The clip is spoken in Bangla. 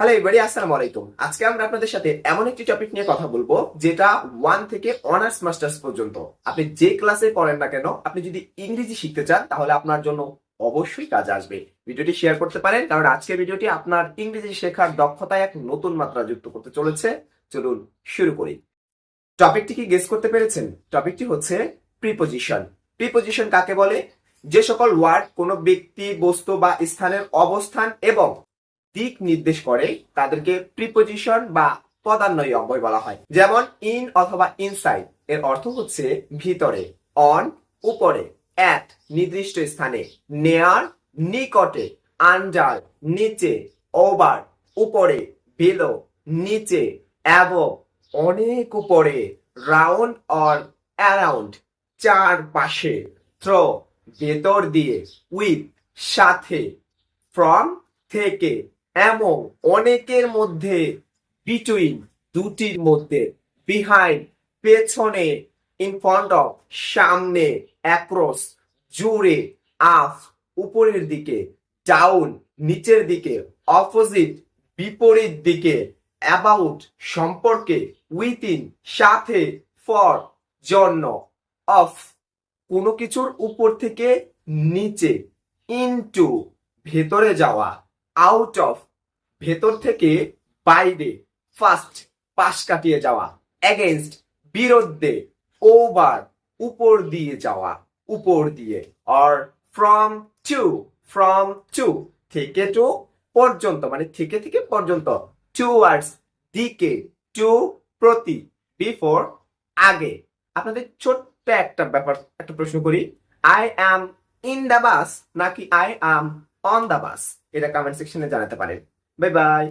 হ্যালো এবারে আসসালামু আলাইকুম। আজকে আমরা আপনাদের সাথে এমন একটি টপিক নিয়ে কথা বলব, যেটা ওয়ান থেকে অনার্স মাস্টার্স পর্যন্ত। আপনি যে ক্লাসে পড়েন না কেন, আপনি যদি ইংরেজি শিখতে চান, তাহলে আপনার জন্য অবশ্যই কাজে আসবে। ভিডিওটি শেয়ার করতে পারেন, কারণ আজকের ভিডিওটি আপনার ইংরেজি শেখার দক্ষতায় এক নতুন মাত্রা যুক্ত করতে চলেছে। চলুন শুরু করি। টপিকটি কি গেস করতে পেরেছেন? টপিকটি হচ্ছে প্রিপোজিশন প্রিপোজিশন কাকে বলে? যে সকল ওয়ার্ড কোনো ব্যক্তি, বস্তু বা স্থানের অবস্থান এবং দিক নির্দেশ করে তাদেরকে প্রিপোজিশন বা পদান্বয়ী অব্যয় বলা হয়। যেমন ইন অথবা ইনসাইড এর অর্থ হচ্ছে ভিতরে অন উপরে অ্যাট নির্দিষ্ট স্থানে নেয়ার নিকটে আন্ডার নিচে ওভার উপরে বিলো নিচে অ্যাবো অনেক উপরে রাউন্ড অর অ্যারাউন্ড চার পাশে থ্রো ভেতর দিয়ে উইথ সাথে ফ্রম থেকে এমন অনেকের মধ্যে বিটুইন দুটির মধ্যে বিহাইন্ড পেছনে ইন ফ্রন্ট অফ সামনে অ্যাক্রস জুড়ে আফ উপরের দিকে ডাউন নিচের দিকে অপোজিট বিপরীত দিকে অ্যাবাউট সম্পর্কে উইথিন সাথে ফর জন্য অফ কোনো কিছুর উপর থেকে নিচে ইনটু ভেতরে যাওয়া। আউট অফ ভেতর থেকে বাইরে ফার্স্ট পাশ কাটিয়ে যাওয়া এগেনস্ট বিরুদ্ধে ওভার উপর দিয়ে যাওয়া, উপর দিয়ে or from to from to থেকে টু পর্যন্ত মানে থেকে থেকে পর্যন্ত টু টুয়ার্ডস দিকে টু প্রতি বিফোর আগে। আপনাদের ছোট্ট একটা ব্যাপার, একটা প্রশ্ন করি। I am in the bus নাকি I am on the bus এটা কমেন্ট সেকশনে জানাতে পারেন। Bye bye